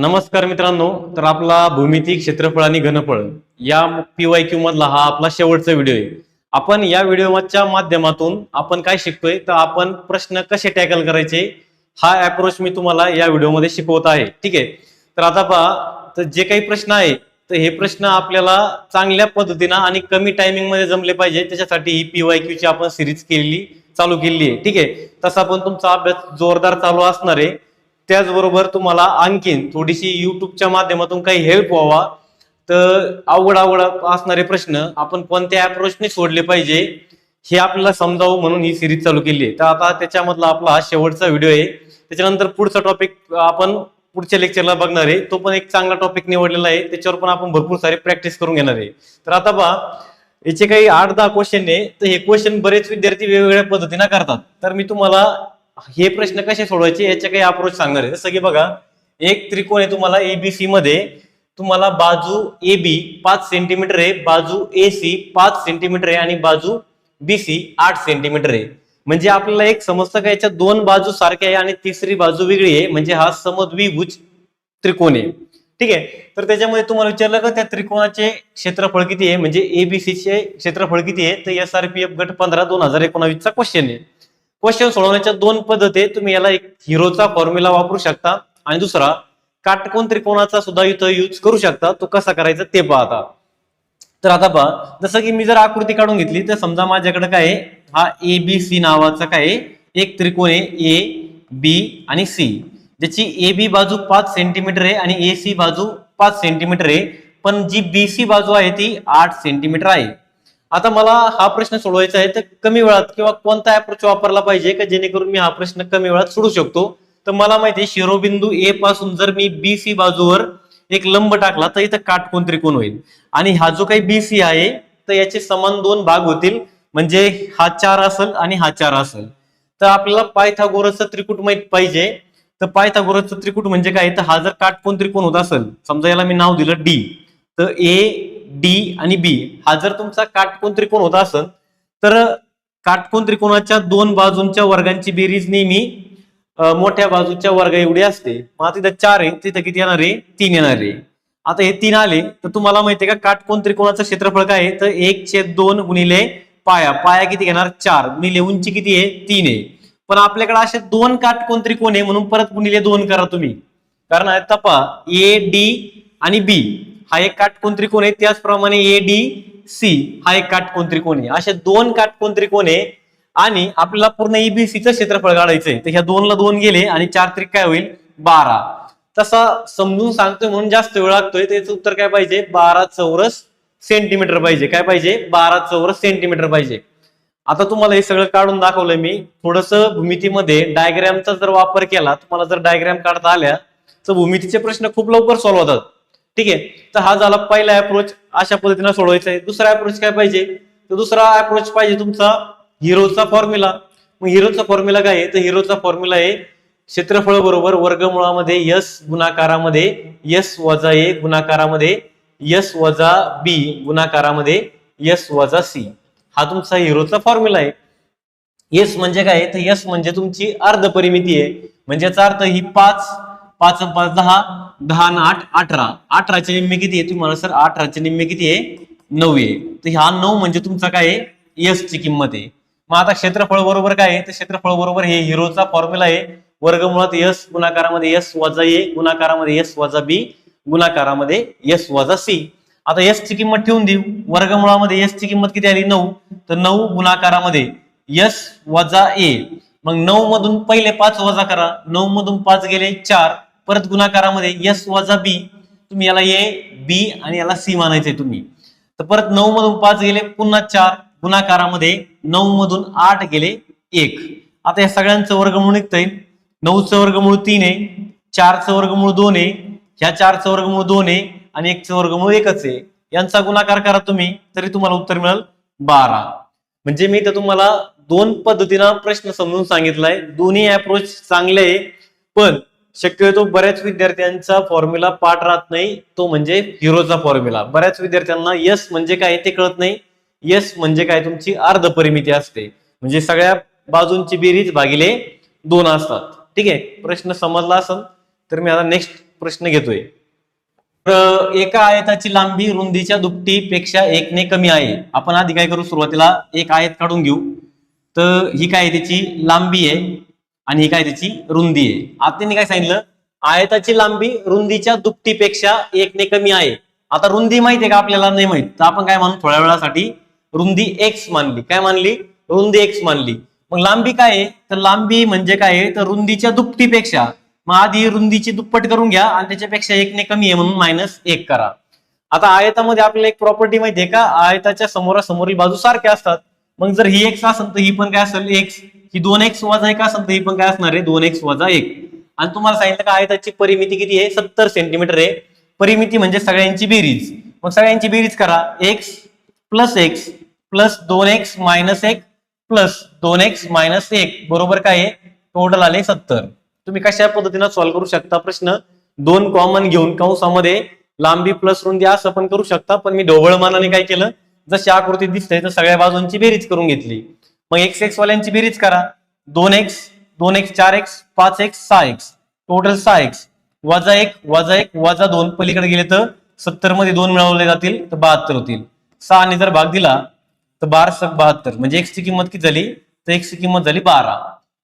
नमस्कार मित्रांनो तर आपला भूमिती क्षेत्रफळ आणि घनफळ या पीवाय क्यू मधला हा आपला शेवटचा व्हिडिओ आहे. आपण या व्हिडिओच्या माध्यमातून आपण काय शिकतोय तर आपण प्रश्न कसे टॅकल करायचे हा अप्रोच मी तुम्हाला या व्हिडिओमध्ये शिकवत आहे. ठीक आहे? तर आता पहा तर जे काही प्रश्न आहे तर हे प्रश्न आपल्याला चांगल्या पद्धतीनं आणि कमी टायमिंगमध्ये जमले पाहिजे. त्याच्यासाठी ही पीवाय क्यूची आपण सिरीज केलेली चालू केलेली आहे. ठीक आहे? तसा पण तुमचा अभ्यास जोरदार चालू असणार आहे. त्याचबरोबर तुम्हाला आणखीन थोडीशी युट्यूबच्या माध्यमातून काही हेल्प व्हावा. तर अवघड अवघड असणारे प्रश्न आपण कोणत्या अप्रोचने सोडले पाहिजे हे आपल्याला समजावं म्हणून ही सिरीज चालू केली आहे. तर आता त्याच्यामधला आपला हा शेवटचा व्हिडिओ आहे. त्याच्यानंतर पुढचा टॉपिक आपण पुढच्या लेक्चरला बघणार आहे. तो पण एक चांगला टॉपिक निवडलेला आहे. त्याच्यावर पण आपण भरपूर सारे प्रॅक्टिस करून घेणार आहे. तर आता बा याचे काही आठ दहा क्वेश्चन आहे. तर हे क्वेश्चन बरेच विद्यार्थी वेगवेगळ्या पद्धतीने करतात. तर मी तुम्हाला हे प्रश्न कसे सोडवायचे याचे काही अप्रोच सांगणार आहे. जसं की बघा एक त्रिकोण आहे तुम्हाला एबीसी मध्ये. तुम्हाला बाजू ए बी पाच सेंटीमीटर आहे बाजू ए सी पाच सेंटीमीटर आहे आणि बाजू बी सी आठ सेंटीमीटर आहे. म्हणजे आपल्याला एक समजतं का याच्या दोन बाजू सारख्या आहे आणि तिसरी बाजू वेगळी आहे? म्हणजे हा समद्विभुज त्रिकोण आहे. ठीक आहे? तर त्याच्यामध्ये तुम्हाला विचारलं का त्या त्रिकोणाचे क्षेत्रफळ किती आहे? म्हणजे एबीसी चे क्षेत्रफळ किती आहे? तर एस आर पी एफ गट पंधरा दोन हजार एकोणावीसचा क्वेश्चन आहे. क्वेश्चन सोडवण्याच्या दोन पद्धती तुम्ही याला एक हिरोचा फॉर्म्युला वापरू शकता. आणि दुसरा काटकोन त्रिकोणाचा सुद्धा इथं यूज करू शकता. तो कसा करायचा ते पाहता. तर आता पहा जसं की मी जर आकृती काढून घेतली तर समजा माझ्याकडे काय आहे? हा ए बी सी नावाचा काय आहे? एक त्रिकोण आहे ए बी आणि सी ज्याची ए बी बाजू पाच सेंटीमीटर आहे आणि ए सी बाजू पाच सेंटीमीटर आहे. पण जी बी सी बाजू आहे ती आठ सेंटीमीटर आहे. आता मला हा प्रश्न सोडवायचा आहे तर कमी वेळात किंवा कोणता अप्रोच वापरला पाहिजे का जेणेकरून मी हा प्रश्न कमी वेळात सोडू शकतो? तर मला माहिती आहे शिरोबिंदू ए पासून जर मी बी सी बाजूवर एक लंब टाकला तर इथं काटकोन त्रिकोण होईल. आणि हा जो काही बी सी आहे तर याचे समान दोन भाग होतील. म्हणजे हा चार असेल आणि हा चार असेल. तर आपल्याला पायथागोरसचं त्रिकूट माहीत पाहिजे. तर पायथागोरसचं त्रिकूट म्हणजे काय? तर हा जर काटकोन त्रिकोण होत असेल समजा याला मी नाव दिलं डी तर ए डी आणि बी हा जर तुमचा काटकोन त्रिकोण होता असेल तर काटकोन त्रिकोणाच्या दोन बाजूंच्या वर्गांची बेरीज नेहमी मोठ्या बाजूच्या वर्ग एवढी असते. मग तिथं चार आहे तिथं किती येणार आहे? तीन येणार आहे. आता हे तीन आले तर तुम्हाला माहितीये का काटकोन त्रिकोणाचं क्षेत्रफळ काय आहे? तर एक छेद दोन गुणिले पाया. पाया किती घेणार? चार. गुणिले उंची किती आहे? तीन आहे. पण आपल्याकडे असे दोन काटकोन त्रिकोण आहे? म्हणून परत गुणिले दोन करा तुम्ही. कारण तपा ए डी आणि बी हा एक काटकोन त्रिकोण आहे. त्याचप्रमाणे ए डी सी हा एक काटकोन त्रिकोण आहे. असे दोन काटकोन त्रिकोण आहे. आणि आपल्याला पूर्ण एबीसीचं क्षेत्रफळ काढायचंय. तर ह्या दोनला दोन गेले आणि चार त्रिक काय होईल? बारा. तसा समजून सांगतोय म्हणून जास्त वेळ लागतोय. त्याचं उत्तर काय पाहिजे? बारा चौरस सेंटीमीटर पाहिजे. काय पाहिजे? बारा चौरस सेंटीमीटर पाहिजे. आता तुम्हाला हे सगळं काढून दाखवलंय मी. थोडस भूमितीमध्ये डायग्रॅमचा जर वापर केला तुम्हाला जर डायग्रॅम काढता आल्या तर भूमितीचे प्रश्न खूप लवकर सॉल्व्ह होतात. ठीक आहे? तर हा झाला पहिला अप्रोच अशा पद्धतीने सोडवायचा आहे. दुसरा अप्रोच काय पाहिजे? तर दुसरा अप्रोच पाहिजे तुमचा हिरोचा फॉर्म्युला मग हिरोचा फॉर्म्युला काय आहे? तर हिरोचा फॉर्म्युला आहे क्षेत्रफळ बरोबर वर्गमुळामध्ये यस गुणाकारामध्ये यस वजा ए गुणाकारामध्ये यस वजा बी गुणाकारामध्ये यस वजा सी. हा तुमचा हिरोचा फॉर्म्युला आहे. यस म्हणजे काय? तर यस म्हणजे तुमची अर्ध परिमिती आहे. म्हणजे याचा अर्थ ही पाच पाच पाच दहा दहा ना आठ अठरा. अठराचे निम्मे किती आहे तुम्हाला सर? अठराचे निम्मे किती आहे? नऊ आहे. तर ह्या नऊ म्हणजे तुमचा काय आहे? एस ची किंमत आहे. मग आता क्षेत्रफळ बरोबर काय आहे? तर क्षेत्रफळ बरोबर हे हिरोचा फॉर्म्युला आहे. वर्गमुळात यस गुणाकारामध्ये यस वजा ए गुणाकारामध्ये यस वजा बी गुणाकारामध्ये यस वजा सी आता एस ची किंमत ठेवून देऊ. वर्गमुळामध्ये एस ची किंमत किती आली? नऊ. तर नऊ गुणाकारामध्ये यस वजा ए मग नऊ मधून पहिले पाच वजा करा. नऊ मधून पाच गेले चार. परत गुणाकारामध्ये यस वजा बी तुम्ही याला ए बी आणि याला सी मानायचंय तुम्ही. तर परत नऊ मधून पाच गेले पुन्हा चार गुणाकारामध्ये नऊ मधून आठ गेले एक. आता या सगळ्यांचं वर्गमूळ निघतंय. नऊचं वर्गमूळ तीन आहे चारचं वर्गमूळ दोन आहे ह्या चारचं वर्गमूळ दोन आहे आणि एकचं वर्गमूळ एकच आहे. यांचा गुणाकार करा तुम्ही तरी तुम्हाला उत्तर मिळेल बारा. म्हणजे मी तर तुम्हाला दोन पद्धतीनं प्रश्न समजून सांगितलाय. दोन्ही अप्रोच चांगले आहे पण शक्यतो बऱ्याच विद्यार्थ्यांचा फॉर्म्युला पाठ राहत नाही तो म्हणजे हिरोचा फॉर्म्युला बऱ्याच विद्यार्थ्यांना यस म्हणजे काय ते कळत नाही. यस म्हणजे काय तुमची अर्ध परिमिती असते. म्हणजे सगळ्या बाजूंची बेरीज भागिले दोन असतात. ठीक आहे? प्रश्न समजला असेल तर मी आता नेक्स्ट प्रश्न घेतोय. तर एका आयताची लांबी रुंदीच्या दुपटीपेक्षा एकने कमी आहे. आपण आधी काय करू? सुरुवातीला एक आयत काढून घेऊ. तर ही काय त्याची लांबी आहे. आणि ही काय त्याची रुंदी आहे. आता त्यांनी काय सांगितलं? आयताची लांबी रुंदीच्या दुपटीपेक्षा एकने कमी आहे. आता रुंदी माहिती आहे का आपल्याला? नाही माहीत. तर आपण काय मानू थोड्या वेळासाठी रुंदी एक्स मानली. काय मानली? रुंदी एक्स मानली. मग लांबी काय आहे? तर लांबी म्हणजे काय आहे? तर रुंदीच्या दुपटीपेक्षा. मग आधी रुंदीची दुप्पट करून घ्या आणि त्याच्यापेक्षा एकने कमी आहे म्हणून मायनस एक करा. आता आयतामध्ये आपल्याला एक प्रॉपर्टी माहिती आहे का? आयताच्या समोरासमोरील बाजू सारख्या असतात. मग जर ही एक्स असेल तर ही पण काय असेल? एक्स ही दोन एक्स वजा एक असेल तर ही पण काय असणार आहे? दोन एक्स वजा एक. आणि तुम्हाला सांगितलं का त्याची परिमिती किती आहे? सत्तर सेंटीमीटर आहे. परिमिती म्हणजे सगळ्यांची बेरीज. मग सगळ्यांची बेरीज करा. एक्स प्लस एक्स प्लस दोन एक्स मायनस एक प्लस दोन एक्स मायनस एक. बरोबर काय आहे? टोटल आले सत्तर. तुम्ही कशा पद्धतीनं सॉल्व्ह करू शकता प्रश्न? दोन कॉमन घेऊन कंसामध्ये लांबी प्लस रुंदी असं पण करू शकता. पण मी ढोबळमानाने काय केलं? जशी आकृती दिसते तर सगळ्या बाजूंची बेरीज करून घेतली. मग एक्स एक्स वाल्यांची बेरीज करा. दोन एक्स दोन एक्स चार एक्स पाच एक्स सहा एक्स टोटल सहा एक्स वजा एक वजा एक वजा दोन. पलीकडे गेले तर सत्तरमध्ये दोन मिळवले जातील तर बहात्तर होतील. सहाने जर भाग दिला तर बारा बहात्तर. म्हणजे एक्स ची किंमत किती झाली? तर एक्स ची किंमत झाली बारा.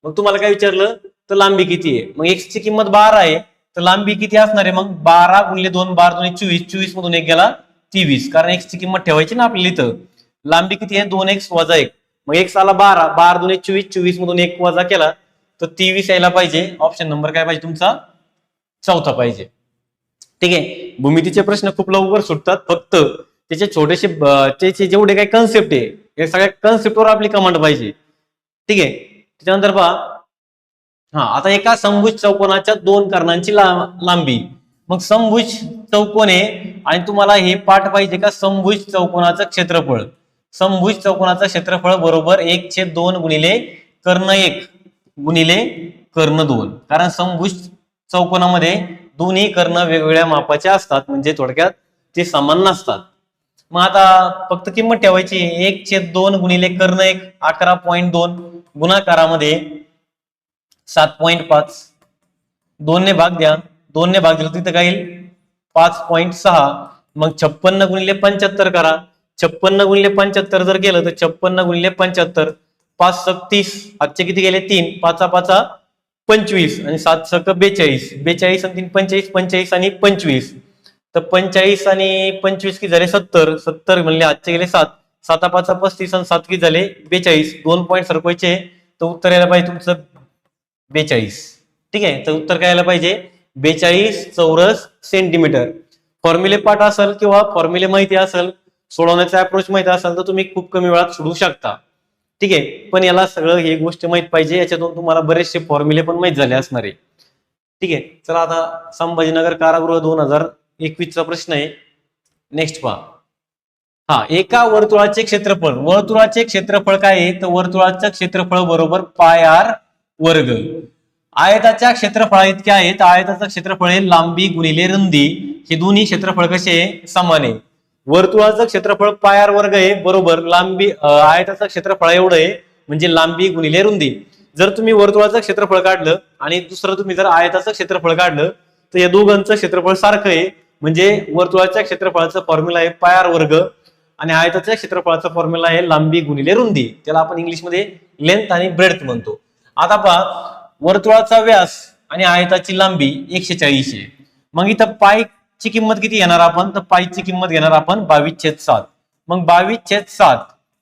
मग तुम्हाला काय विचारलं? तर लांबी किती आहे? मग एक्स ची किंमत बारा आहे तर लांबी किती असणार आहे? मग बारा गुणले दोन बारा दोन चोवीस. चोवीस मधून एक गेला तेवीस. कारण एक्स ची किंमत ठेवायची ना आपल्याला इथं. लांबी किती आहे? दोन एक्स वजा एक. मग एक साला बारा बारा दोन चोवीस चोवीस मधून एक वजा केला तर तेवीस यायला पाहिजे. ऑप्शन नंबर काय पाहिजे तुमचा? चौथा पाहिजे. ठीक आहे? भूमितीचे प्रश्न खूप लवकर सुटतात. फक्त त्याचे छोटेसे त्याचे जेवढे काही कन्सेप्ट आहे या सगळ्या कन्सेप्टवर आपली कमांड पाहिजे. ठीक आहे? त्याच्यानंतर पहा. हा आता एका संभुज चौकोनाच्या दोन कर्णांची ला- लांबी. मग संभुज चौकोन आहे आणि तुम्हाला हे पाठ पाहिजे का संभुज चौकोनाचं क्षेत्रफळ? समभुज चौकोनाचं क्षेत्रफळ बरोबर एक छेद दोन गुणिले कर्ण एक गुणिले कर्ण दोन. कारण समभुज चौकोनामध्ये दोन्ही कर्ण वेगवेगळ्या मापाचे असतात म्हणजे थोडक्यात ते समान नसतात. मग आता फक्त किंमत ठेवायची एक छेद दोन गुणिले कर्ण एक अकरा पॉईंट दोन गुणाकारामध्ये सात पॉईंट पाच. दोनने भाग द्या दोनने भाग दिला तिथं काय येईल? पाच पॉईंट सहा. मग छप्पन्न गुणिले पंच्याहत्तर करा. छप्पन्न गुणले पंच्याहत्तर जर केलं तर छप्पन्न गुणले पंच्याहत्तर. पाच सक तीस. आजचे किती गेले? तीन. पाचा पाचा पंचवीस. आणि सात सक बेचाळीस. बेचाळीस आणि तीन पंचेचाळीस पंचेचाळीस आणि पंचवीस. तर पंचेचाळीस आणि पंचवीस की झाले? सत्तर. सत्तर म्हणले आजचे गेले सात. साता पाचा पस्तीस आणि सात किती झाले? बेचाळीस. दोन पॉईंट सरकवायचे. तर उत्तर यायला पाहिजे तुमचं बेचाळीस. ठीक आहे? तर उत्तर काय यायला पाहिजे? बेचाळीस चौरस सेंटीमीटर फॉर्म्युले पाठ असेल किंवा फॉर्म्युले माहिती असेल सोडवण्याचा अप्रोच माहीत असेल तर तुम्ही खूप कमी वेळात सोडू शकता. ठीक आहे? पण याला सगळं हे गोष्ट माहीत पाहिजे याच्यातून तुम्हाला बरेचसे फॉर्म्युले पण माहीत झाले असणार आहे. ठीक आहे? चला आता संभाजीनगर कारागृह दोन हजार एकवीसचा प्रश्न आहे. नेक्स्ट पहा. हा एका वर्तुळाचे क्षेत्रफळ. वर्तुळाचे क्षेत्रफळ काय आहे? तर वर्तुळाचं क्षेत्रफळ बरोबर पाय आर वर्ग. आयताच्या क्षेत्रफळा इतके आहे तर आयताचं क्षेत्रफळ हे लांबी गुणिले रुंदी. हे दोन्ही क्षेत्रफळ कसे समान आहे. वर्तुळाचं क्षेत्रफळ पायार वर्ग आहे बरोबर. लांबी आयताचं क्षेत्रफळ एवढं आहे म्हणजे लांबी गुणिले रुंदी. जर तुम्ही वर्तुळाचं क्षेत्रफळ काढलं आणि दुसरं तुम्ही जर आयताचं क्षेत्रफळ काढलं तर या दोघांचं क्षेत्रफळ सारखं आहे. म्हणजे वर्तुळाच्या क्षेत्रफळाचं फॉर्म्युला आहे पायार वर्ग आणि आयताच्या क्षेत्रफळाचा फॉर्म्युला आहे लांबी गुणिले रुंदी. त्याला आपण इंग्लिशमध्ये लेंथ आणि ब्रेड म्हणतो. आता पहा वर्तुळाचा व्यास आणि आयताची लांबी एकशे चाळीस आहे. मग इथं पाय ची किंमत किती घेणार आपण? तर पायची किंमत घेणार आपण बावीस छेद सात. मग बावीस छेद सात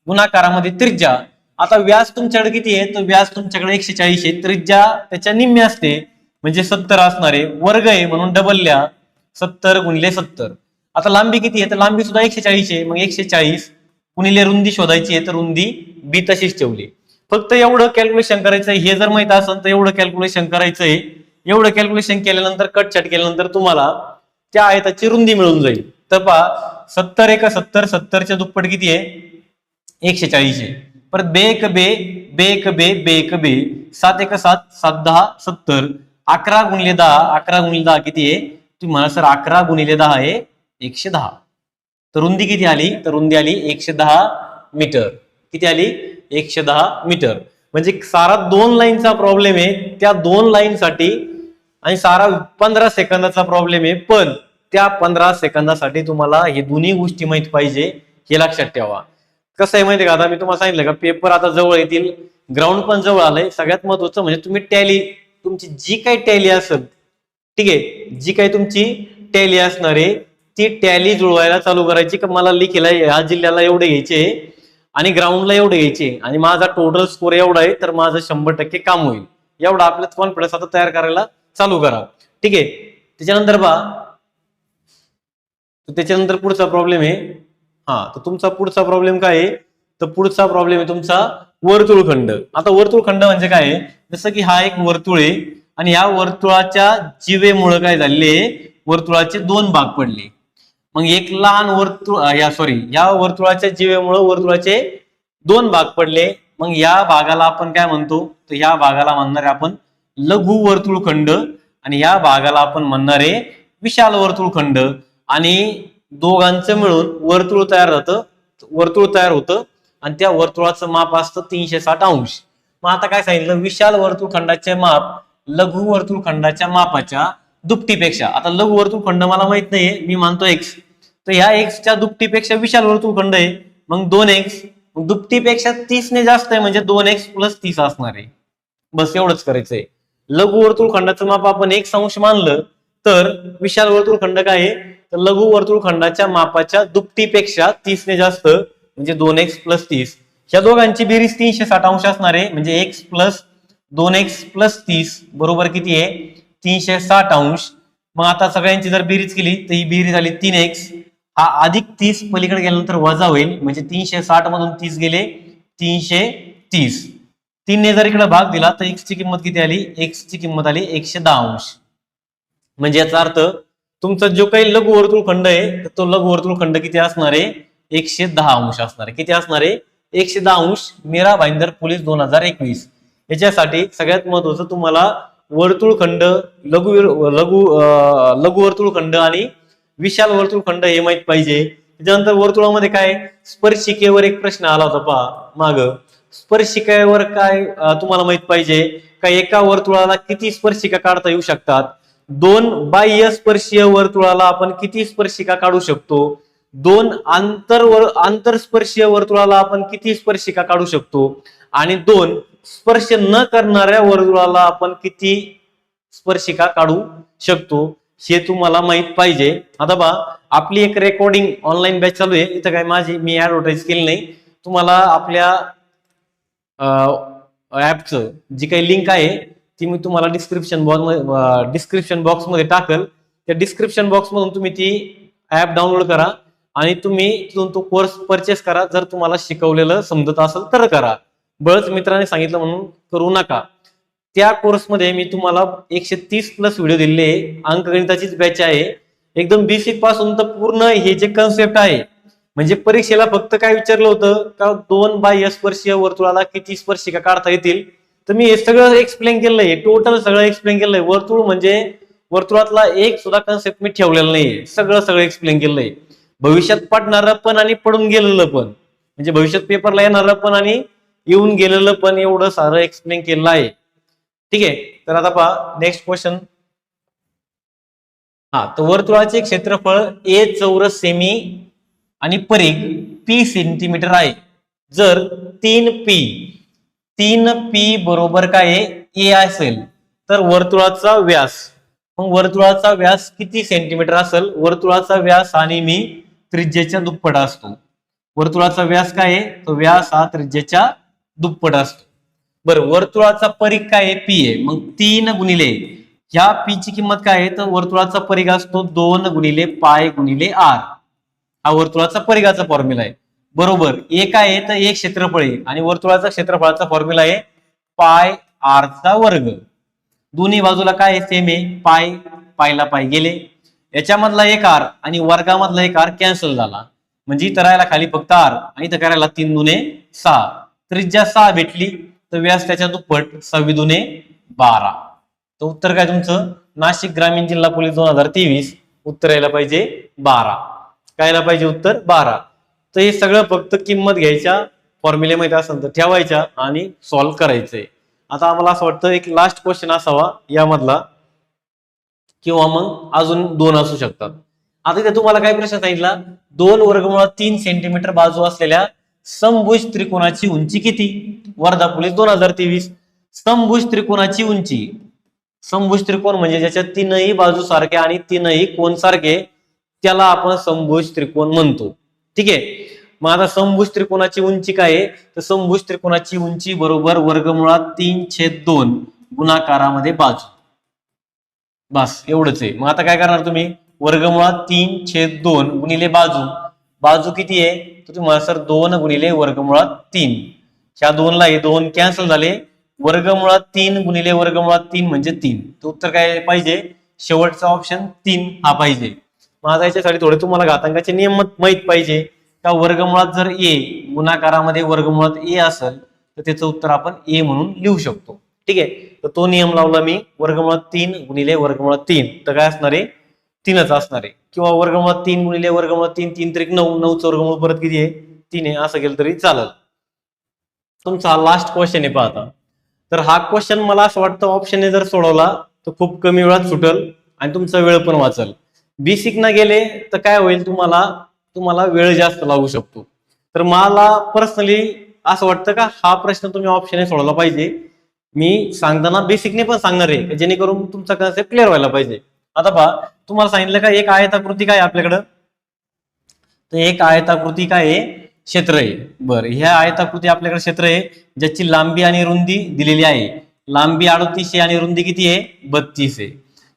गुणाकारामध्ये त्रिज्या. आता व्यास तुमच्याकडे किती आहे? तर व्यास तुमच्याकडे एकशे चाळीस आहे. त्रिज्या त्याच्या निम्मे असते म्हणजे सत्तर असणार आहे वर्ग आहे म्हणून डबलल्या सत्तर गुणिले सत्तर. आता लांबी किती आहे? तर लांबी सुद्धा एकशे चाळीस आहे. मग एकशे चाळीस गुणिले रुंदी शोधायची आहे तर रुंदी बी तशीच ठेवली. फक्त एवढं कॅल्क्युलेशन करायचं आहे. हे जर माहीत असेल तर एवढं कॅल्क्युलेशन करायचं आहे. एवढं कॅल्क्युलेशन केल्यानंतर कटछट केल्यानंतर तुम्हाला त्या आयताची रुंदी मिळून जाईल. तर पहा सत्तर एका सत्तर सत्तरच्या दुप्पट किती आहे? एकशे चाळीस आहे. परत बे एक बे बे एक बे बे एक बे सात एक सात सात दहा सत्तर अकरा गुणिले दहा अकरा गुणिले दहा किती आहे? तुम्ही म्हणा सर अकरा गुणिले दहा आहे एकशे दहा. तर रुंदी किती आली? तर रुंदी आली एकशे दहा मीटर. किती आली? एकशे दहा मीटर. म्हणजे सारा दोन लाईनचा प्रॉब्लेम आहे. त्या दोन लाईनसाठी आणि सारा पंधरा सेकंदाचा प्रॉब्लेम आहे पण त्या पंधरा सेकंदासाठी तुम्हाला हे दोन्ही गोष्टी माहीत पाहिजे हे लक्षात ठेवा. कसं आहे माहिती का? आता मी तुम्हाला सांगितलं का पेपर आता जवळ येतील ग्राउंड पण जवळ आलंय. सगळ्यात महत्वाचं म्हणजे तुम्ही टॅली तुमची जी काही टॅली असेल ठीक आहे? जी काही तुमची टॅली असणार आहे ती टॅली जुळवायला चालू करायची का? मला लिखीला या जिल्ह्याला एवढे घ्यायचे आणि ग्राउंडला एवढे घ्यायचे आणि माझा टोटल स्कोर एवढा आहे तर माझं शंभर टक्के काम होईल. एवढा आपल्यात कॉन्फिडन्स आता तयार करायला चालू करा. ठीक आहे? त्याच्यानंतर बा त्याच्यानंतर पुढचा प्रॉब्लेम आहे हा तर तुमचा पुढचा प्रॉब्लेम काय आहे? तर पुढचा प्रॉब्लेम आहे तुमचा वर्तुळखंड आता वर्तुळखंड म्हणजे काय आहे? जसं की हा एक वर्तुळ आहे आणि या वर्तुळाच्या जीवेमुळे काय झालेले वर्तुळाचे दोन भाग पडले. मग एक लहान वर्तुळ या सॉरी या वर्तुळाच्या जीवेमुळे वर्तुळाचे दोन भाग पडले. मग या भागाला आपण काय म्हणतो? तर या भागाला म्हणणारे आपण लघु वर्तुळखंड आणि या भागाला आपण म्हणणार आहे विशाल वर्तुळखंड आणि दोघांचं मिळून वर्तुळ तयार होतं वर्तुळ तयार होतं आणि त्या वर्तुळाचं माप असतं तीनशे साठ अंश. मग आता काय सांगितलं? विशाल वर्तुळखंडाचे माप लघु वर्तुळखंडाच्या मापाच्या दुपटीपेक्षा. आता लघु वर्तुळखंड मला माहीत नाहीये मी मानतो एक्स तर ह्या एक्सच्या दुपटीपेक्षा विशाल वर्तुळखंड आहे. मग दोन एक्स दुपटीपेक्षा तीसने जास्त आहे म्हणजे दोन एक्स प्लस तीस असणार आहे. बस एवढंच करायचंय. लघु वर्तुळखंडाचं माप आपण एक अंश मानलं तर विशाल वर्तुळ खंड काय आहे? तर लघु वर्तुळखंडाच्या मापाच्या दुपटीपेक्षा तीसने जास्त म्हणजे दोन एक्स प्लस तीस. या दोघांची बेरीज तीनशे साठ अंश असणार आहे म्हणजे एक्स प्लस दोन एक्स प्लस तीस बरोबर किती आहे? तीनशे साठ अंश. मग आता सगळ्यांची जर बेरीज केली तर ही बेरीज झाली तीन एक्स हा अधिक तीस पलीकडे गेल्यानंतर वजा होईल म्हणजे तीनशे साठ मधून तीस गेले तीनशे तीस. तीनने जर इकडे भाग दिला तर एक्सची किंमत किती आली? एक्सची किंमत आली एकशे दहा अंश. म्हणजे याचा अर्थ तुमचा जो काही लघु वर्तुळ खंड आहे तर तो लघु वर्तुळखंड किती असणार आहे? एकशे दहा अंश असणार आहे. किती असणार आहे? एकशे दहा अंश. मीरा भाईंदर पोलीस दोन हजार एकवीस. याच्यासाठी सगळ्यात महत्वाचं तुम्हाला वर्तुळ खंड लघु लघु लघु वर्तुळ खंड आणि विशाल वर्तुळ खंड हे माहीत पाहिजे. त्याच्यानंतर वर्तुळामध्ये काय? स्पर्शिकेवर एक प्रश्न आला होता पहा माग. स्पर्शिकेवर काय तुम्हाला माहीत पाहिजे का एका वर्तुळाला किती स्पर्शिका काढता येऊ शकतात? दोन बाह्य स्पर्शीय वर्तुळाला आपण किती स्पर्शिका काढू शकतो? दोन आंतर आंतरस्पर्शीय वर्तुळाला आपण किती स्पर्शिका काढू शकतो? आणि दोन स्पर्श न करणाऱ्या वर्तुळाला आपण किती स्पर्शिका काढू शकतो? हे तुम्हाला माहीत पाहिजे. आता बा आपली एक रेकॉर्डिंग ऑनलाईन बॅच चालू आहे. इथं काय माझी मी ऍडव्हर्टाईज केली नाही. तुम्हाला आपल्या ऍपचं जी काही लिंक आहे ती मी तुम्हाला डिस्क्रिप्शन बॉक्स डिस्क्रिप्शन बॉक्समध्ये टाकल. त्या डिस्क्रिप्शन बॉक्समधून तुम्ही ती ऍप डाउनलोड करा आणि तुम्ही तिथून तो कोर्स परचेस करा. जर तुम्हाला शिकवलेलं समजत असेल तर करा. बळच मित्राने सांगितलं म्हणून करू नका. त्या कोर्समध्ये मी तुम्हाला एकशे तीस प्लस व्हिडिओ दिलेले. अंकगणिताचीच बॅच आहे. एकदम बेसिकपासून तर पूर्ण हे जे कन्सेप्ट आहे म्हणजे परीक्षेला फक्त काय विचारलं होतं? का दोन बाह्य स्पर्शीय वर्तुळाला किती स्पर्शिका काढता येतील? तर मी हे सगळं एक्सप्लेन केलंय. टोटल सगळं एक्सप्लेन केलंय. वर्तुळ म्हणजे वर्तुळातला एक सुद्धा कन्सेप्ट मी ठेवलेला नाहीये. सगळं सगळं एक्सप्लेन केलंय. भविष्यात पडणारं पण आणि पडून गेलेलं पण. म्हणजे भविष्यात पेपरला येणारं पण आणि येऊन गेलेलं पण एवढं सारं एक्सप्लेन केलेलं आहे. ठीक आहे? तर आता पहा नेक्स्ट क्वेश्चन हा तर वर्तुळाचे क्षेत्रफळ ए चौरस सेमी आणि परीघ पी सेंटीमीटर आहे. जर तीन पी तीन पी बरोबर काय ए असेल. तर वर्तुळाचा व्यास मग वर्तुळाचा व्यास किती सेंटीमीटर असेल? वर्तुळाचा व्यास आणि मी त्रिज्येच्या दुप्पट असतो. वर्तुळाचा व्यास काय आहे? तो व्यास हा त्रिज्येच्या दुप्पट असतो. बरं वर्तुळाचा परीघ काय आहे? पी आहे. मग तीन गुणिले ह्या पी ची किंमत काय आहे? तर वर्तुळाचा परीघ असतो? दोन गुणिले पाय गुणिले आर हा वर्तुळाचा परिघाचा फॉर्म्युला आहे. बरोबर एक आहे तर एक क्षेत्रफळ आहे आणि वर्तुळाचा क्षेत्रफळाचा फॉर्म्युला आहे पाय आरचा वर्ग. दोन्ही बाजूला काय सेम आहे. पाय पायला पाय गेले. याच्यामधला एक आर आणि वर्गामधला एक आर कॅन्सल झाला. म्हणजे इथं राहायला खाली फक्त आर आणि इथं करायला तीन दुने सहा. त्रिज्या सहा भेटली तर व्यास त्याच्या दुप्पट सव्वी दुने बारा. तर उत्तर काय तुमचं? नाशिक ग्रामीण जिल्हा पोलीस दोन हजार तेवीस. उत्तर यायला पाहिजे बारा. काय पाहिजे उत्तर बारा. तर हे सगळं फक्त किंमत घ्यायच्या फॉर्म्युले माहिती असेल तर ठेवायच्या आणि सॉल्व्ह करायचंय आता आम्हाला असं वाटतं एक लास्ट क्वेश्चन असावा यामधला. किंवा मग अजून दोन असू शकतात. आता इथे तुम्हाला काय प्रश्न सांगितला? दोन वर्गमुळात तीन सेंटीमीटर बाजू असलेल्या समभुज त्रिकोणाची उंची किती? वर्धा पोलीस दोन हजार तेवीस. समभुज त्रिकोणाची उंची. समभुज त्रिकोण म्हणजे ज्याच्या तीनही बाजू सारखे आणि तीनही कोण सारखे? त्याला आपण समभुज त्रिकोण म्हणतो. ठीक आहे? मग आता संभुज त्रिकोणाची उंची काय आहे? तर संभुज त्रिकोणाची उंची बरोबर वर्गमुळात तीन छेद दोन गुणाकारामध्ये बाजू बस एवढंच आहे. मग आता काय करणार तुम्ही? वर्गमुळात तीन छेद दोन गुणिले बाजू. बाजू किती आहे? तर तुम्हाला सर दोन गुणिले वर्गमुळात तीन. ह्या दोनला हे दोन कॅन्सल झाले. वर्गमुळात तीन गुणिले वर्गमुळात तीन म्हणजे तीन. तर उत्तर काय पाहिजे? शेवटचा ऑप्शन तीन हा पाहिजे. माझा याच्यासाठी थोडे तुम्हाला घातांकाचे नियम माहीत पाहिजे. का वर्गमुळात जर ए गुणाकारामध्ये वर्गमुळात ए असेल तर त्याचं उत्तर आपण ए म्हणून लिहू शकतो. ठीक आहे? तर तो नियम लावला मी वर्गमुळात तीन गुणिले वर्गमुळात तीन. तर काय असणार आहे? तीनच असणार आहे. किंवा वर्गमुळात तीन गुणिले वर्गमुळात तीन तीन तरी नऊ नऊचं वर्गमुळ परत किती आहे? तीन आहे. असं केलं तरी चालेल. तुमचा हा लास्ट क्वेश्चन आहे पाहता. तर हा क्वेश्चन मला असं वाटतं ऑप्शनने जर सोडवला तर खूप कमी वेळात सुटल आणि तुमचा वेळ पण वाचल. बेसिक ना गेले तर काय होईल तुम्हाला? तुम्हाला वेळ जास्त लागू शकतो. तर मला पर्सनली असं वाटतं का हा प्रश्न तुम्ही ऑप्शनने सोडवला पाहिजे. मी सांगताना बेसिकने पण सांगणार आहे जेणेकरून तुमचा कन्सेप्ट क्लिअर व्हायला पाहिजे. आता पहा तुम्हाला सांगितलं का एक आयताकृती काय आहे आपल्याकडं? तर एक आयताकृती काय आहे? क्षेत्र आहे. बरं ह्या आयताकृती आपल्याकडे क्षेत्र आहे ज्याची लांबी आणि रुंदी दिलेली आहे. लांबी अडतीस आहे आणि रुंदी किती आहे? बत्तीस आहे.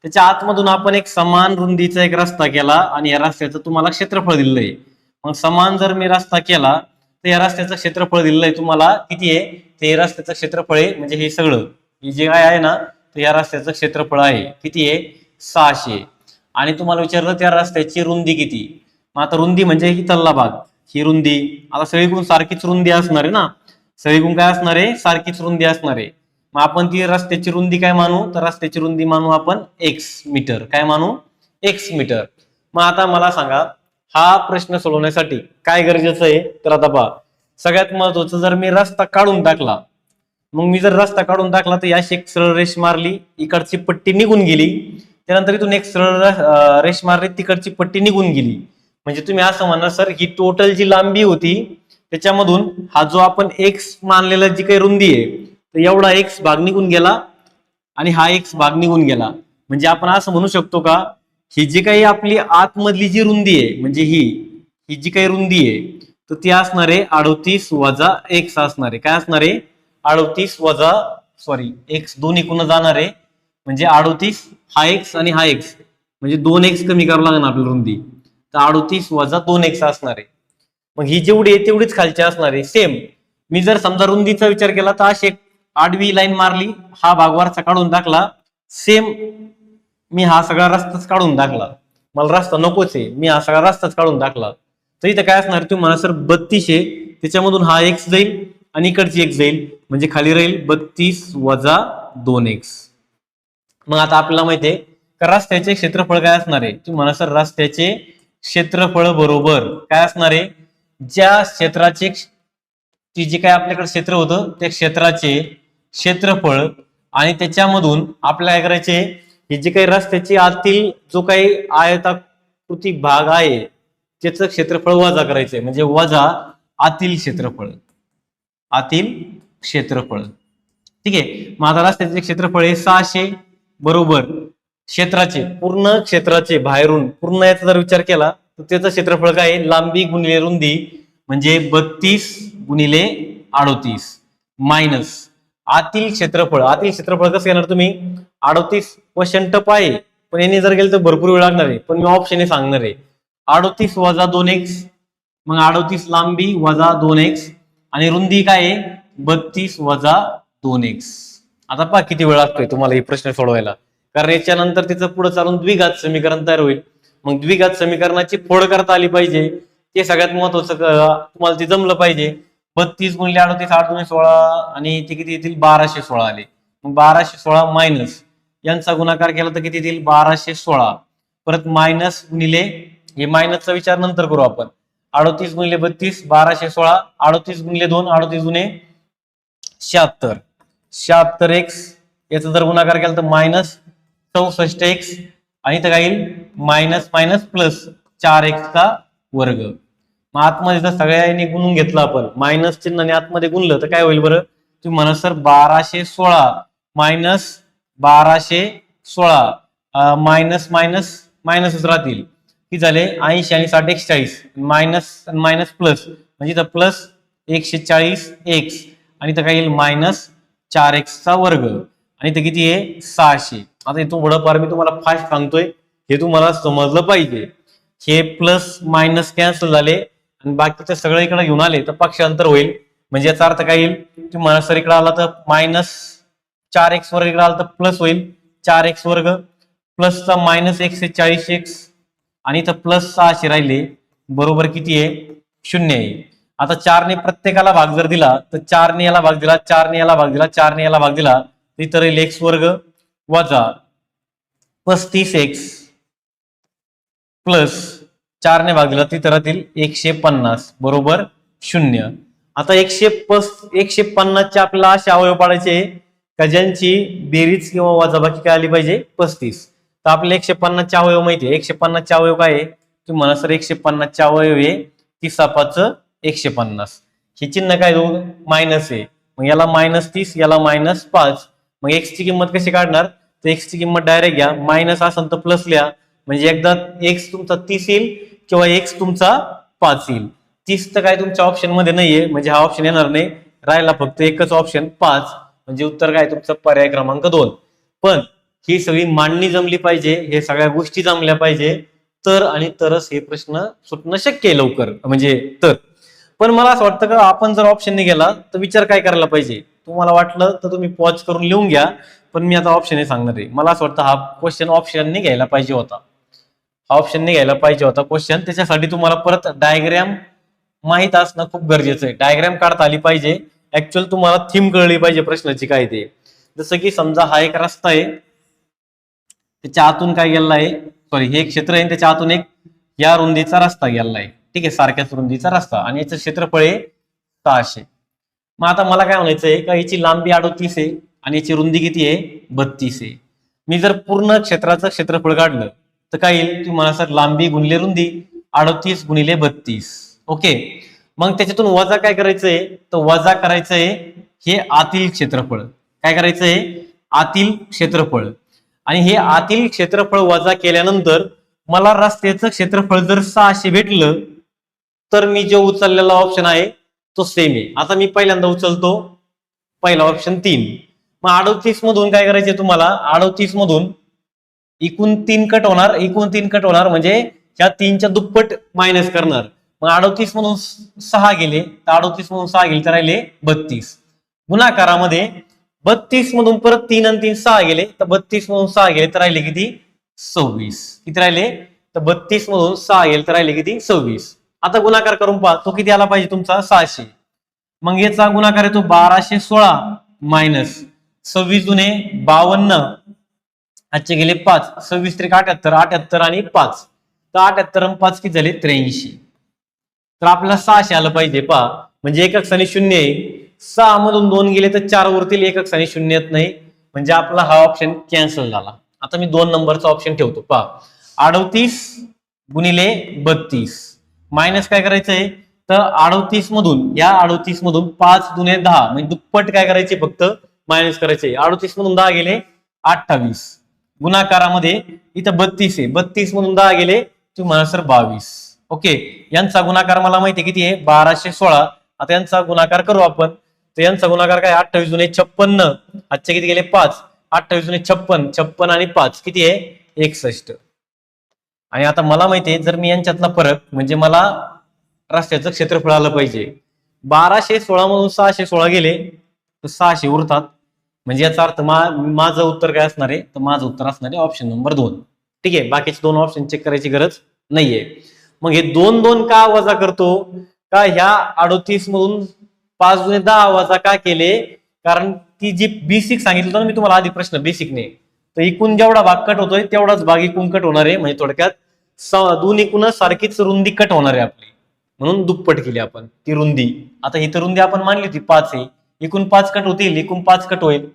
त्याच्या आतमधून आपण एक समान रुंदीचा एक रस्ता केला आणि या रस्त्याचं तुम्हाला क्षेत्रफळ दिलेलं आहे मग समान जर मी रस्ता केला तर या रस्त्याचं क्षेत्रफळ दिलेलं आहे तुम्हाला किती आहे? ते रस्त्याचं क्षेत्रफळ आहे म्हणजे हे सगळं. हे जे काय आहे ना तर या रस्त्याचं क्षेत्रफळ आहे. किती आहे? सहाशे आणि तुम्हाला विचारलं त्या रस्त्याची रुंदी किती? मग आता रुंदी म्हणजे ही तल्ला भाग. ही रुंदी. आता सगळीकडून सारखीच रुंदी असणार आहे ना? सगळीकडून काय असणार आहे? सारखीच रुंदी असणार आहे. मग आपण ती रस्त्याची रुंदी काय मानू? तर रस्त्याची रुंदी मानू आपण एक्स मीटर काय मानू? एक्स मीटर मग आता मला सांगा हा प्रश्न सोडवण्यासाठी काय गरजेचं आहे? तर आता पहा सगळ्यात महत्वाचं जर मी रस्ता काढून टाकला मग मी जर रस्ता काढून टाकला तर याशी एक सरळ रेष मारली इकडची पट्टी निघून गेली त्यानंतर इथून एक सरळ रेष मारली तिकडची पट्टी निघून गेली. म्हणजे तुम्ही असं म्हणणार सर ही टोटल जी लांबी होती त्याच्यामधून हा जो आपण एक्स मानलेला जी काही रुंदी आहे तर एवढा एक्स भाग निघून गेला आणि हा एक्स भाग निघून गेला. म्हणजे आपण असं म्हणू शकतो का ही जी काही आपली आतमधली जी रुंदी आहे म्हणजे ही ही जी काही रुंदी आहे तर ती असणार आहे अडोतीस वजा एक्स असणार आहे. काय असणार आहे? अडोतीस वजा सॉरी एक्स दोन एकूण जाणार आहे. म्हणजे अडोतीस हा एक्स आणि हा एक्स म्हणजे दोन एक्स कमी करावं लागणार आपली रुंदी. तर अडोतीस वजा दोन एक्स असणार आहे. मग ही जेवढी आहे तेवढीच खालची असणार आहे. सेम मी जर समजा रुंदीचा विचार केला तर अशी एक आडवी लाईन मारली हा भाग वरचा काढून टाकला. सेम मी हा सगळा रस्ताच काढून टाकला. मला रस्ता नकोच आहे मी हा सगळा रस्ताच काढून टाकला. तर इथं काय असणार तुम्ही म्हणा सर आहे त्याच्यामधून हा एक्स जाईल आणि इकडची एक्स जाईल म्हणजे खाली राहील बत्तीस वजा दोन एक्स मग आता आपल्याला माहिती आहे का रस्त्याचे क्षेत्रफळ काय असणार आहे? तुम्ही म्हणा सर रस्त्याचे क्षेत्रफळ बरोबर काय असणार आहे? ज्या क्षेत्राचे जे काय आपल्याकडे क्षेत्र होतं त्या क्षेत्राचे क्षेत्रफळ आणि त्याच्यामधून आपल्याला काय करायचे. हे जे काही रस्त्याची आतील जो काही आयताकृती भाग आहे त्याचं क्षेत्रफळ वजा करायचंय. म्हणजे वजा आतील क्षेत्रफळ. आतील क्षेत्रफळ. ठीक आहे? मग आता रस्त्याचे क्षेत्रफळ हे सहाशे बरोबर. क्षेत्राचे पूर्ण क्षेत्राचे बाहेरून पूर्ण याचा जर विचार केला तर त्याचं क्षेत्रफळ काय आहे? लांबी गुणिले रुंदी म्हणजे बत्तीस गुणिले अडोतीस. मायनस. आतील क्षेत्रफळ आतील क्षेत्रफळ कसं येणार तुम्ही? अडोतीस क्वेश्चन टप आहे पण यांनी जर गेलं तर भरपूर वेळ लागणार आहे. पण मी ऑप्शन हे सांगणार आहे. अडोतीस वजा दोन एक्स मग अडोतीस लांबी वजा दोन एक्स आणि रुंदी काय आहे? बत्तीस वजा दोन एक्स आता पहा किती वेळ लागतोय तुम्हाला हे प्रश्न सोडवायला. कारण याच्यानंतर तिचं पुढे चालून द्विघात समीकरण तयार होईल. मग द्विघात समीकरणाची फोड करता आली पाहिजे. ते सगळ्यात महत्वाचं तुम्हाला ते जमलं पाहिजे. बत्तीस गुणिले अडतीस आठ दोन सोळा आणि ते किती येतील? बाराशे सोळा आले. मग बाराशे सोळा मायनस यांचा गुणाकार केला तर किती येतील? बाराशे सोळा. परत मायनस गुणिले हे मायनसचा विचार नंतर करू आपण. अडतीस गुणिले बत्तीस बाराशे सोळा अडतीस गुणिले दोन अडतीस गुणे शहात्तर. शहात्तर एक्स याचा जर गुणाकार केला तर मायनस चौसष्ट एक्स आणि इथं काय येईल? मायनस मायनस प्लस चार एक्सचा वर्ग. मग आतमध्ये जर सगळ्यांनी गुणून घेतलं आपण. मायनस चिन्हाने आतमध्ये गुणलं तर काय होईल बरं? तुम्ही म्हणा सर बाराशे सोळा. मायनस बाराशे सोळा. मायनस मायनस मायनसच राहतील. की झाले? ऐंशी आणि साठ एकशेचाळीस. मायनस मायनस प्लस म्हणजे इथं प्लस एकशे चाळीस एक्स आणि इथं काय येईल? मायनस चार एक्सचा वर्ग. आणि इथं किती आहे? सहाशे. आता इथून थोडंफार मी तुम्हाला फास्ट सांगतोय. हे तुम्हाला समजलं पाहिजे. हे प्लस मायनस कॅन्सल झाले. आणि बाकीचं सगळं इकडे घेऊन आले तर पक्षांतर होईल. म्हणजे याचा अर्थ काय येईल? की म्हणा सर इकडे आला तर मायनस चार एक्स वर्ग इकडे आला तर प्लस होईल. चार एक्स वर्ग प्लसचा मायनस एकशे चाळीस एक्स आणि इथं प्लस सहाशे राहिले. बरोबर किती आहे? शून्य आहे. आता चारने प्रत्येकाला भाग जर दिला तर चारने याला भाग दिला चारने याला भाग दिला चारने याला भाग दिला तर इथं राहील एक्स वर्ग वजा पस्तीस एक्स प्लस चारने भाग दिला तिथं राहतील एकशे पन्नास बरोबर? शून्य. आता एकशे पस एकशे पन्नासचे आपल्याला असे अवयव पाडायचे का ज्यांची बेरीज किंवा वजाबाकी काय आली पाहिजे? पस्तीस. तर आपल्याला एकशे पन्नासचे अवयव माहिती आहे. एकशे पन्नासचे अवयव काय आहे? तुम्ही म्हणा सर एकशे पन्नासचे अवयव आहे. तीस पाच एकशे पन्नास. हे चिन्ह काय दोन मायनस आहे. मग याला मायनस तीस याला मायनस पाच. मग एक्सची किंमत कशी काढणार? तर एक्सची किंमत डायरेक्ट घ्या. मायनस असेल तर प्लस लिहा. म्हणजे एकदा एक्स तुमचा तीस येईल किंवा एक्स तुमचा पाच येईल. तीस तर काय तुमच्या ऑप्शनमध्ये नाहीये म्हणजे हा ऑप्शन येणार नाही. राहिला फक्त एकच ऑप्शन पाच. म्हणजे उत्तर काय? तुमचं पर्याय क्रमांक दोन. पण ही सगळी मांडणी जमली पाहिजे हे सगळ्या गोष्टी जमल्या पाहिजे. तर आणि तरच हे प्रश्न सुटणं शक्य आहे लवकर. म्हणजे तर. पण मला असं वाटतं का आपण जर ऑप्शनने गेला तर विचार काय करायला पाहिजे? तुम्हाला वाटलं तर तुम्ही पॉज करून लिहून घ्या पण मी आता ऑप्शन हे सांगणार आहे. मला असं वाटतं हा क्वेश्चन ऑप्शनने घ्यायला पाहिजे होता. हा नाही घ्यायला पाहिजे होता. क्वेश्चन त्याच्यासाठी तुम्हाला परत डायग्रॅम माहीत असणं खूप गरजेचं आहे. डायग्रॅम काढता आली पाहिजे. ऍक्च्युअल तुम्हाला थीम कळली पाहिजे प्रश्नाची काय ते. जसं की समजा हा एक रस्ता आहे. त्याच्या आतून काय गेलेला आहे? सॉरी हे एक क्षेत्र आहे त्याच्या आतून एक या रुंदीचा रस्ता गेलेला आहे. ठीक आहे सारख्याच रुंदीचा रस्ता. आणि याचं क्षेत्रफळ आहे सहाशे. मग आता मला काय म्हणायचं आहे? का याची लांबी अडोतीस आहे आणि याची रुंदी किती आहे? बत्तीस आहे. मी जर पूर्ण क्षेत्राचं क्षेत्रफळ काढलं तर काय येईल? तुम्हाला सर लांबी गुणिले रुंदी अडोतीस गुणिले बत्तीस. ओके? मग त्याच्यातून वजा काय करायचंय? तर वजा करायचंय हे आतील क्षेत्रफळ. काय करायचंय? आतील क्षेत्रफळ. आणि हे आतील क्षेत्रफळ वजा केल्यानंतर मला रस्त्याचं क्षेत्रफळ जर सहाशे भेटलं तर मी जो उचललेला ऑप्शन आहे तो सेम आहे. आता मी पहिल्यांदा उचलतो. पहिला ऑप्शन तीन. मग अडोतीस मधून काय करायचे तुम्हाला? अडोतीस मधून एकूण तीन कट होणार एकूण तीन कट होणार म्हणजे ह्या तीनच्या दुप्पट मायनस करणार. मग अडोतीस मधून सहा गेले तर अडोतीस मधून सहा गेले तर राहिले बत्तीस. गुणाकारामध्ये बत्तीस मधून परत तीन आणि तीन सहा गेले तर बत्तीस मधून सहा गेले तर राहिले किती? सव्वीस. किती राहिले? तर बत्तीस मधून सहा गेले तर राहिले किती? सव्वीस. आता गुणाकार करून पहा तो किती आला पाहिजे तुमचा? सहाशे. मग याचा गुणाकार येतो बाराशे सोळा मायनस सव्वीस जुने बावन्न आजचे गेले पाच. सव्वीस त्रिक अठ्याहत्तर? अठ्याहत्तर आणि पाच. तर अठ्याहत्तर आणि पाच किती झाले? त्र्याऐंशी. तर आपल्याला सहाशे आलं पाहिजे पहा. म्हणजे एक अक्षाने शून्य आहे. सहा मधून दोन गेले तर चार वरतील एक अक्षाने शून्य येत नाही. म्हणजे आपला हा ऑप्शन कॅन्सल झाला. आता मी दोन नंबरचा ऑप्शन ठेवतो पहा. अडतीस गुणिले बत्तीस. मायनस काय करायचंय? तर अडतीस मधून या अडतीस मधून पाच दुने दहा. म्हणजे दुप्पट काय करायचे? फक्त मायनस करायचे. अडतीस मधून दहा गेले अठ्ठावीस. गुणाकारामध्ये इथं बत्तीस आहे. बत्तीस मधून दहा गेले तुम्हाला म्हणा सर बावीस. ओके. यांचा गुणाकार मला माहिती आहे किती आहे? बाराशे सोळा. आता यांचा गुणाकार करू आपण. तर यांचा गुणाकार काय? अठ्ठावीस जुने छप्पन्न. आजचे किती गेले? पाच. अठ्ठावीस जुने छप्पन. छप्पन आणि पाच. किती आहे? एकसष्ट. आणि आता मला माहिती आहे जर मी यांच्यातला फरक म्हणजे मला रस्त्याचं क्षेत्रफळ आलं पाहिजे. बाराशे सोळा मधून सहाशे सोळा गेले तर सहाशे उरतात. म्हणजे याचा अर्थ मा- माझं उत्तर काय असणार आहे? तर माझं उत्तर असणार आहे ऑप्शन नंबर दोन. ठीक आहे? बाकीचे दोन ऑप्शन चेक करायची गरज नाहीये. मग हे दोन दोन का वजा करतो? का ह्या अडोतीस मधून पाच जुने दहा वजा का केले? कारण ती जी बेसिक सांगितलं होतं ना मी तुम्हाला आधी प्रश्न बेसिकने तर एकूण जेवढा भाग कट होतोय तेवढाच भाग एकूण कट होणार आहे. म्हणजे थोडक्यात दोन एकूणच सारखीच रुंदी कट होणार आहे आपली. म्हणून दुप्पट केली आपण ती रुंदी. आता ही तर रुंदी आपण मानली होती पाच आहे. एकूण पाच कट होतील एकूण पाच कट होईल.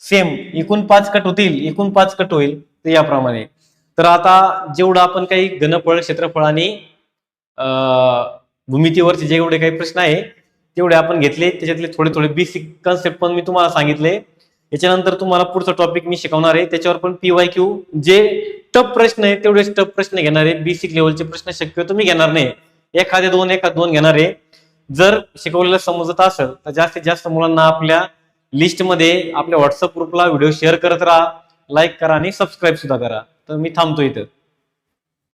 सेम एकूण पाच कट होतील एकूण पाच कट होईल. तर याप्रमाणे. तर आता जेवढं आपण काही घनफळ क्षेत्रफळ आणि अं, भूमितीवरचे जेवढे काही प्रश्न आहे तेवढे आपण घेतले. त्याच्यातले थोडे थोडे बेसिक कन्सेप्ट पण मी तुम्हाला सांगितले. याच्यानंतर तुम्हाला पुढचा टॉपिक मी शिकवणार आहे. त्याच्यावर पण पीवाय क्यू जे टप प्रश्न आहे तेवढेच टप प्रश्न घेणार आहे. बेसिक लेवलचे प्रश्न शक्यतो मी घेणार नाही. एखादे दोन एखाद दोन घेणार आहे. जर शिकवलेलं समजत असेल तर जास्तीत जास्त मुलांना आपल्या लिस्टमध्ये आपल्या व्हॉट्सअप ग्रुपला व्हिडिओ शेअर करत राहा लाईक करा आणि सबस्क्राईब सुद्धा करा. तर मी थांबतो इथं.